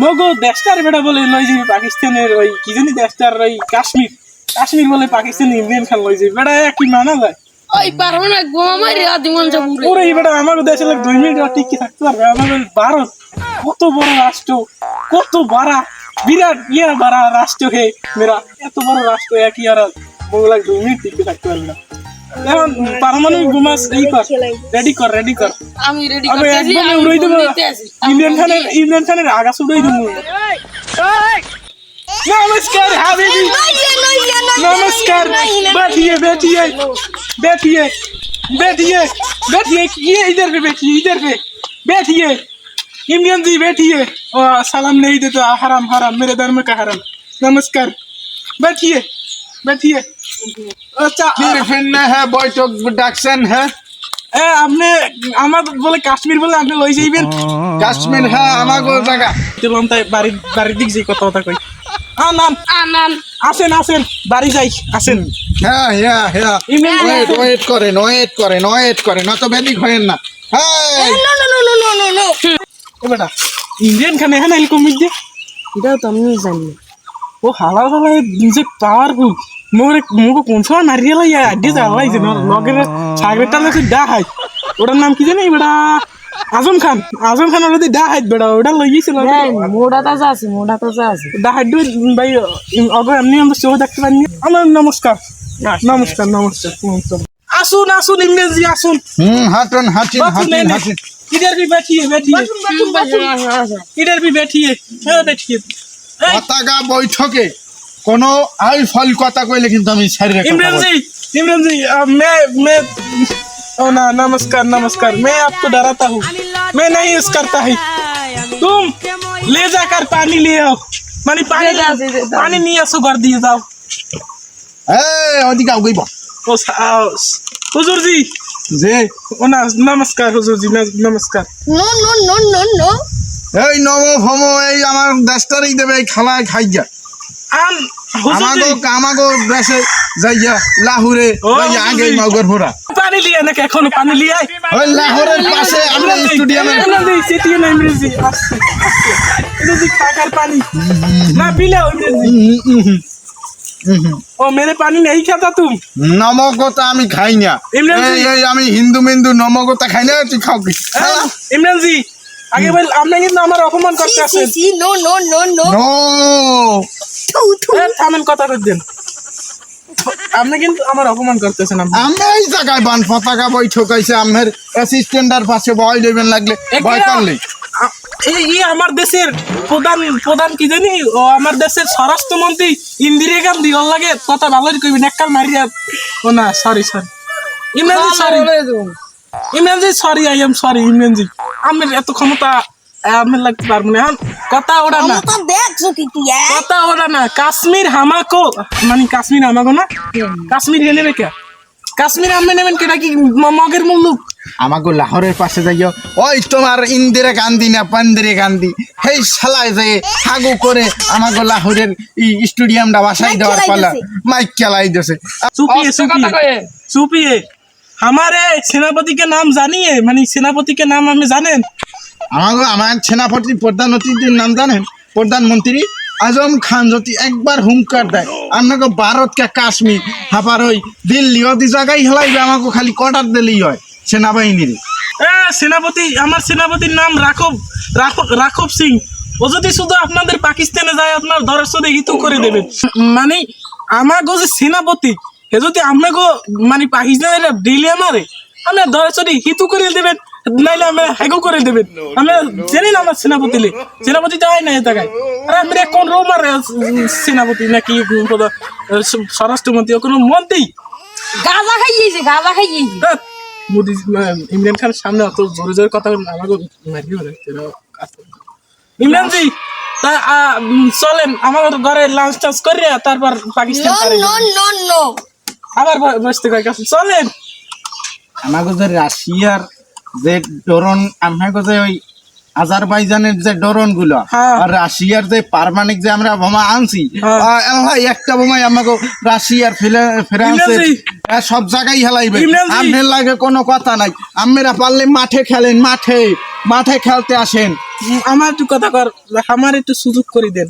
মগো দেশটার বেটা বলে লই যাবি পাকিস্তানের ওই কি জানি দেশটার ওই কাশ্মীর। কাশ্মীর বলে পাকিস্তান ইন্ডিয়ান খান লই যাবি। বেটা কি মানা যায়? ওই পারবে না গোমা মারি যাব ওরে এই বেটা আমাকে দেশে লোক দুই মিনিট আর টিকে থাকতে পারবে। আমাদের ভারত কত বড় রাষ্ট্র কত বড় বিরাট ইয়ে বড় রাষ্ট্র হে। মেরা এত বড় রাষ্ট্র একই আর মোগলা দুই মিনিট টিকে থাকতে পারবে না। এখন পারমাণবিক বোমা এই কর রেডি কর রেডি কর আমি রেডি আমি করতেছি একদমই আমি উড়াই দেবো ফোন দিতে আছি। আমি ইমরান ফোন খানের দিয়ে- ইমরান খানের আগাছ উড়াই দেবো नमस्कार हाबिबी नमस्कार बैठिए बैठिए बैठिए बैठिए बैठिए ये इधर पे बैठिए इधर पे बैठिए इमरान जी बैठिए ओ, सलाम नहीं देता हराम हराम मेरे धर्म का हराम नमस्कार बैठिए बैठिए ডাকছেন এ আপনি তাই কথা হয়েন না। বেটা ইন্ডিয়ান খানে আমি জানি। ও হালা হালা পাওয়ারফুল মোরে মোকে কোন সময় মারিয়ে লাই আগে জ্বালাই যে লগের সাগরেরটা লোকে ডা হাই ওটার নাম কি জানি বেটা আজম খান আজম খান ওটা ডা হাইট বেটা ওটা লই গেছিল এই, মোড়া তাজা আছে মোড়া তাজা আছে ডা হাইট ভাই অগর এমনি আমরা শো দেখতে পারিনি আমার নমস্কার নমস্কার নমস্কার নমস্কার আসুন আসুন ইংরেজি আসুন হুম হাঁটুন হাঁটিন बाथरूम হাঁটিন लेने হাঁটিন इधर भी बैठिए बैठिए আচ্ছা, इधर भी बैठिए हाँ बैठिए এই, পতাকা বৈঠকে কোন আই ফল কথা কইলে কিন্তু আমি ছাড়ি রেখে इमरान जी इमरान जी अ, मैं मैं ओ ना नमस्कार नमस्कार मैं आपको डराता हूँ मैं नहीं यूज करता है तुम ले जाकर पानी ले आओ मानी पानी दे दाओ, दे दाओ। पानी नहीं आसो कर दिए जाओ এই ওদিকে আগুইব ओ सा- हुजूर जी যে ओ ना नमस्कार हुजूर जी न- नमस्कार no no no no no এই নম ভম এই আমার দেশটারই দেবে এই খালায় খাইয়া आन আমাগো আমাগো যাইয়া লাহুরে যাইয়া আগে মগর ভরা। পানি লিয়া নাকি এখন পানি লিয়াই ওই লাহোরের পাশে আমরা না না সিটি না খাকার পানি। না পিলে ও মেরে পানি নেই খাতা তুমি। নমকতা আমি খাই না। এই আমি হিন্দু মিন্দু নমকতা খাই না তুই খাও কি? হ্যাঁ, ইমরানজি আগে বল আপনি কিন্তু আমার অপমান করতে আছেন C no no no no. No. এ, থামেন কথা দেন। আপনি কিন্তু আমার অপমান করতেছেন আপনি। আমি এই জায়গায় বান পতাকা বৈঠক হয়েছে আমার অ্যাসিস্ট্যান্টার পাশে বয় দেবেন লাগলে ভয় করলে। এই এই আমার দেশের প্রধান প্রধান কি জানি? ও আমার দেশের স্বরাষ্ট্রমন্ত্রী ইন্দিরা গান্ধী ওর লাগে কথা ভালোই কইবি নেকাল মারিয়া ও না sorry sorry Imran ji sorry Imranji sorry I am sorry Imranji আমার এত ক্ষমতা লাগতে পারব না। কথা ওরা না। কথা ওরা না। কাশ্মীর হামাকো মানে কাশ্মীর হামাকো না? কাশ্মীর কাশ্মীর আমি নেবেন কেটা কি মগের মুল্লুক আমাকে লাহোরের পাশে যাইও। ওই তোমার ইন্দিরা গান্ধী না পান্দিরা গান্ধী? হেই শালায় যে হাগু করে আমাকে লাহোরের স্টুডিয়ামটা বাসায় দেওয়ার পালা। মাইক খেলাই দিয়েছে চুপিয়ে চুপিয়ে চুপিয়ে আমার সেনাপতিকে নাম জানিয়ে মানে সেনাপতিকে নাম আমি জানেন? আমার আমার সেনাপতি প্রধানমন্ত্রীর নাম জানেন? প্রধানমন্ত্রী আজম খান যদি একবার হুমকার দেয় আমাকে ভারতকে কাশ্মীর হাফার ওই দিল্লি ওই জায়গায় হেলাইবে আমাকে খালি কটার দিলেই হয় সেনাবাহিনীর। সেনাপতি আমার সেনাপতির নাম রাখব রাখব সিং। ও যদি শুধু আপনাদের পাকিস্তানে যায় আপনার ধরার সাথে করে দেবে। মানে আমার যে সেনাপতি হে যদি আমাগো মানে পাকিস্তানের ডিলিয়ে মারে আমরা। দরস্বরে হিতু করে দেবেন নাইলে আমরা হ্যাগো করে দেবেন। আমরা জানি না আমার সেনাপতি সেনাপতি হয় না এ জায়গায়। আরে আমরা কোন রোমার সেনাপতি নাকি স্বরাষ্ট্রমন্ত্রী কোনো মন্ত্রী? গাজা খাইয়েছে গাজা খাইয়েছে। মোদি ইমরান খানের সামনে অত জোরে জোরে কথা আমাকে মারিয়ে বলে। ইমরান জি তা চলেন আমার ঘরে লাঞ্চ টাঞ্চ করে তারপর পাকিস্তান আবার বসতে কয় কাছে চলেন। আমাকে যে রাশিয়ার যে ড্রোন আমাকে যে ওই আজারবাইজানের যে ড্রোনগুলো হ্যাঁ। আর রাশিয়ার যে পারমাণিক যে আমরা বোমা আনছি হ্যাঁ। আল্লাহ একটা বোমাই আমাকে রাশিয়ার ফ্রান্সের সব জায়গায় হেলাইবে। আপনার লাগে কোনো কথা নাই। আমরা পারলে মাঠে খেলেন মাঠে মাঠে খেলতে আসেন। আমার একটু কথা কর আমার একটু সুযোগ করে দেন।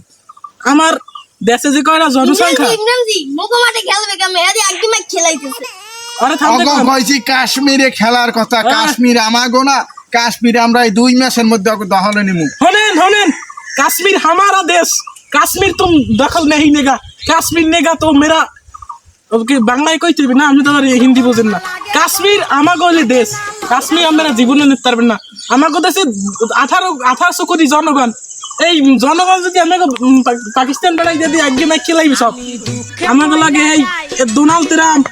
আমার দেশে যে কয়রা জনসংখ্যা ইমরানজি মুখমাতে খেলবে কেমন? এদি একদম খেলাইতেছে। কাশ্মীরে খেলার কথা। হ্যাঁ। কাশ্মীর আমাগো না কাশ্মীর আমরা এই দুই মাসের মধ্যে দখল নিমু। হনেন হনেন। কাশ্মীর হামারা দেশ। কাশ্মীর তুম দখল নেই নেগা। কাশ্মীর নেগা তো মেরা ওকে বাংলায় কই না আমি তো হিন্দি বোঝেন না। কাশ্মীর আমাগো দেশ। কাশ্মীর আমরা জীবনে নিতে পারবেন না। আমাগো দেশে আঠারো আঠারোশো কোটি জনগণ। এই জনগণ যদি আমাকে পাকিস্তান বেড়াই যদি ম্যাচ খেলাইবে সব। আমাকে লাগে এই ডোনাল্ড ট্রাম্প।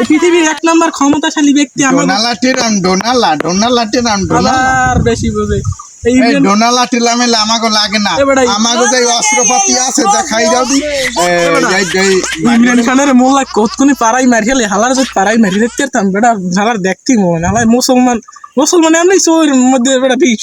পৃথিবীর এক নম্বর ক্ষমতাশালী ব্যক্তি আমার ডোনালা ডোনালা ডোনালা বেশি বোঝে। ডোনালা টিলামে লাগে না। এবারে এই- যে অস্ত্রপাতি আছে দেখাই দাও দি। এই এই- এই- ইমরান খানের মোল্লা কতক্ষণে পাড়াই মারি খেলে হালার যদি পাড়াই মারি দেখতে পারতাম বেটা হালার দেখতি মন হালার মুসলমান মুসলমান এমনি চোর মধ্যে বেটা বিষ।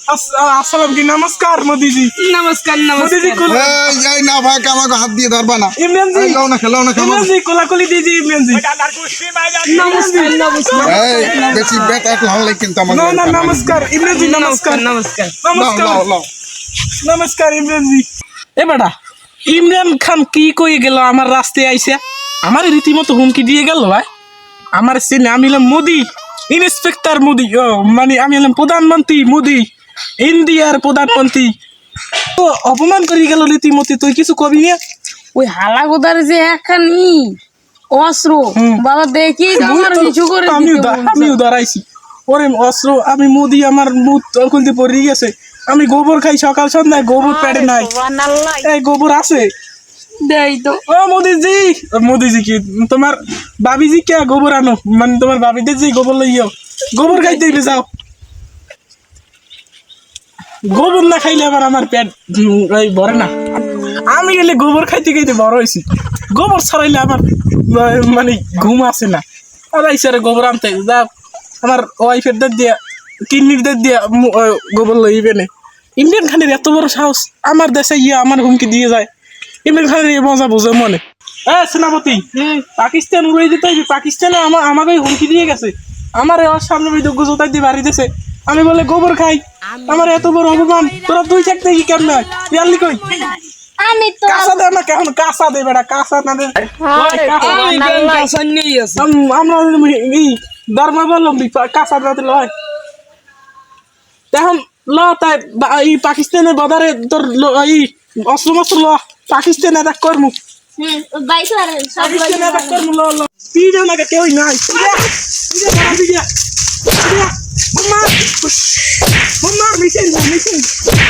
আসসালাম কি নমস্কার মোদিজি। নমস্কার মোদিজি এই না ভাই আমাকে হাত দিয়ে ধরবা না। ইমরান লাও না খেলাও না ইমরান জি কোলাকুলি দিজি নমস্কার নমস্কার। এই বেশি বেট এক লাল কিন্তু না না নমস্কার ইমরান নমস্কার নমস্কার। নমস্কার। নমস্কার। এ বেটা ইমরান খান কি কই গেল? আমার রাস্তায় আইসা। আমার রীতিমতো হুমকি দিয়ে গেল ভাই। আমার সিনে আমি মোদী মোদি ইন্সপেক্টর মোদি। মানে আমি হলাম প্রধানমন্ত্রী মোদি। ইন্ডিয়ার প্রধানমন্ত্রী। তো অপমান করে গেল রীতিমতো তুই কিছু কবি না? ওই হালা গোদার যে একখানি অস্ত্র বাবা দেখি আমার কিছু করে দা- আমিও দাঁড়াইছি ওরে অস্ত্র আমি মোদি আমার মুখ খুলতে পড়ে গেছে। আমি গোবর খাই সকাল সন্ধ্যায় গোবর পেড়ে নাই। এই গোবর আছে? দেই তো। ও মোদিজি মোদিজি কি তোমার বাবিজি কে গোবর আনো? মানে তোমার বাবিদের যে গোবর লইও গোবর খাইতে যাও। গোবর না খাইলে আবার আমার পেট ভরে না। আমি গেলে গোবর খাইতে খাইতে বড় হয়েছি গোবর ছড়াইলে আমার মানে ঘুম আসে না। আর আইসারে গোবর আনতে। যাও আমার ওয়াইফের দের দিয়া কিডনির দের দিয়া গোবর লইবে না। ইমরান খানের এত বড় সাহস আমার দেশে গিয়ে আমার হুমকি দিয়ে যায়। ইমরান খানের এই মজা বোঝে মনে। হ্যাঁ সেনাপতি পাকিস্তান উড়াই দিতে পাকিস্তানে আমার আমাকে হুমকি দিয়ে গেছে। আমার সামনে বিদ্যুৎ জোতাই দিয়ে বাড়ি দিছে। আমি বলে গোবর খাই। আমার এত বড় অপমান। তোরা দুই চাকতে কি কেমন হয়? ইয়ারলি কই? আমি তো কাঁচা দে না কেমন কাঁচা দে বেটা কাঁচা না দে। দে। আমরা ধর্মাবলম্বী কাঁচা না দিলে হয়। এখন ল তাই এই পাকিস্তানের বদারে তোর এই অস্ত্র মস্ত্র ল। পাকিস্তান অ্যাটাক করমু। পাকিস্তান অ্যাটাক করমু ল ল। পিড়ে আমাকে কেউই নাই। পিড়ে পিড়ে বাড়া পিড়ে পিড়ে মাম্মা মাম্মা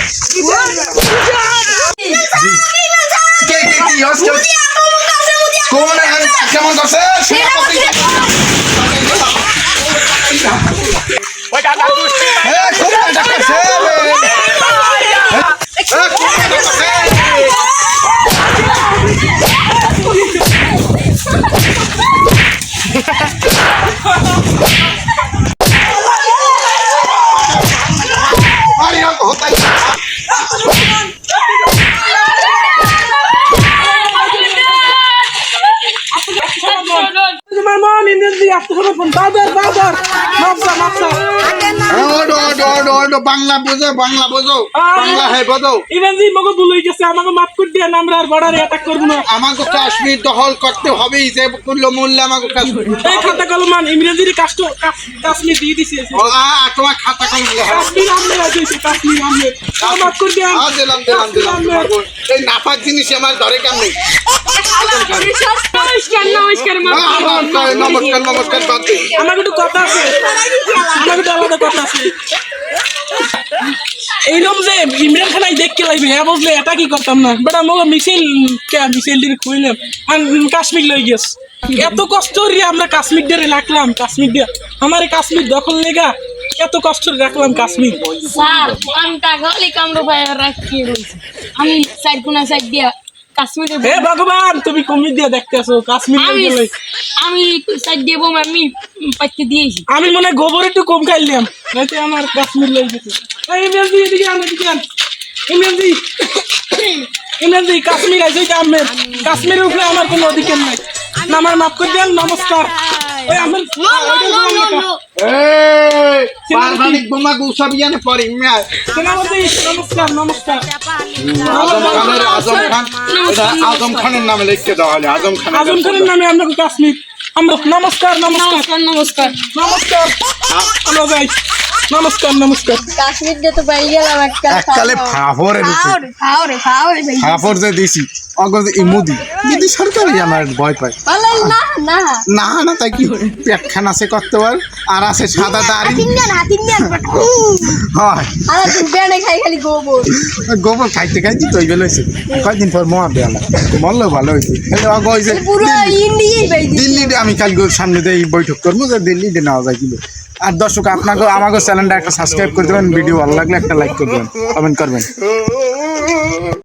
বাংলা বোঝো বাংলা বোঝো বাংলা হ্যাঁ বোঝো। ইভেন জি মগো ভুল গেছে আমাকে মাফ করে দিয়ে আমরা আর বর্ডারে অ্যাটাক করব না। আমাকে কাশ্মীর দখল করতে হবেই যে মূল্য মূল্য আমাকে কাশ্মীর এই খাতা কলমান ইংরেজির কাষ্ট কাশ্মীর দিয়ে দিছে। ও, আ, আ, তোমার খাতা কলম কাশ্মীর আমলে আছে কাশ্মীর আমলে মাফ করে দিয়ে আ, দিলাম দিলাম দিলাম। দিলাম। এই নাপাক জিনিস আমার ধরে কেমন? নমস্কার নমস্কার নমস্কার নমস্কার বাদ দিই আমার একটু কথা আছে। আমার একটু আলাদা কথা আছে। এইরকম যে ইমরান খানাই দেখতে লাগবে হ্যাঁ বুঝলে? এটা কি করতাম না? বেটা কে দিয়ে কাশ্মীর লই গেছ এত কষ্ট রে আমরা কাশ্মীর দিয়ে রাখলাম কাশ্মীর দিয়ে। আমার কাশ্মীর দখল লেগা এত কষ্ট রাখলাম কাশ্মীর। স্যার আমি টাকা হলে কামড়ো পায় রাখি আমি সাইড কোনা সাইড দিয়া কাশ্মীরে হে ভগবান তুমি কমি দিয়ে দেখতেছো কাশ্মীর আমি আমি সাইড দিয়ে বোম আমি পাইতে দিয়েছি। আমি মনে গোবর একটু কম খাইলাম। নাইতে আমার কাশ্মীর লেগে গেছে। এই ইমরানজি এদিকে আন এদিকে আন। কাশ্মীর আইছে কাশ্মীরের উপরে আমার কোনো অধিকার নাই। আমার মাফ করে দেন নমস্কার। ওই আমার পারমাণিক বোমা গুসব ইয়ানে পড়ি নমস্কার নমস্কার আজম খান আজম খানের নামে লিখতে দেওয়া হলে আজম খান আজম খানের নামে আপনাকে কাশ্মীর আমরা নমস্কার নমস্কার নমস্কার নমস্কার নমস্কার আমরা যাই নমস্কার নমস্কার। কাশ্মীর দিয়ে তো পাই গেলাম একটা এককালে ফাফরে দিছে খাও রে খাও রে খাও রে ভাই ফাফর যে দিছি অগর এই মোদি। যদি সরকারই আমার ভয় পায়। বলে না না। না না তাই কি? পেটখান আছে করতে পার আর আছে সাদা দাড়ি। হয়। আর তুমি বেড়ে খাই খালি গোবর। গোবর খাইতে খাইতে তৈ গেল হয়েছে কয়দিন পর মহা বেলা মরলেও ভালো হয়েছে অগ হয়েছে পুরো ইন্ডিয়াই পাই দিল্লিতে আমি কাল সামনে দিয়ে বৈঠক করব যে দিল্লিতে নেওয়া যায় কিলো। আর দর্শক আপনাকে আমাকে চ্যানেলটা একটা সাবস্ক্রাইব করে দেবেন ভিডিও ভালো লাগলে একটা লাইক করে দেবেন কমেন্ট করবেন।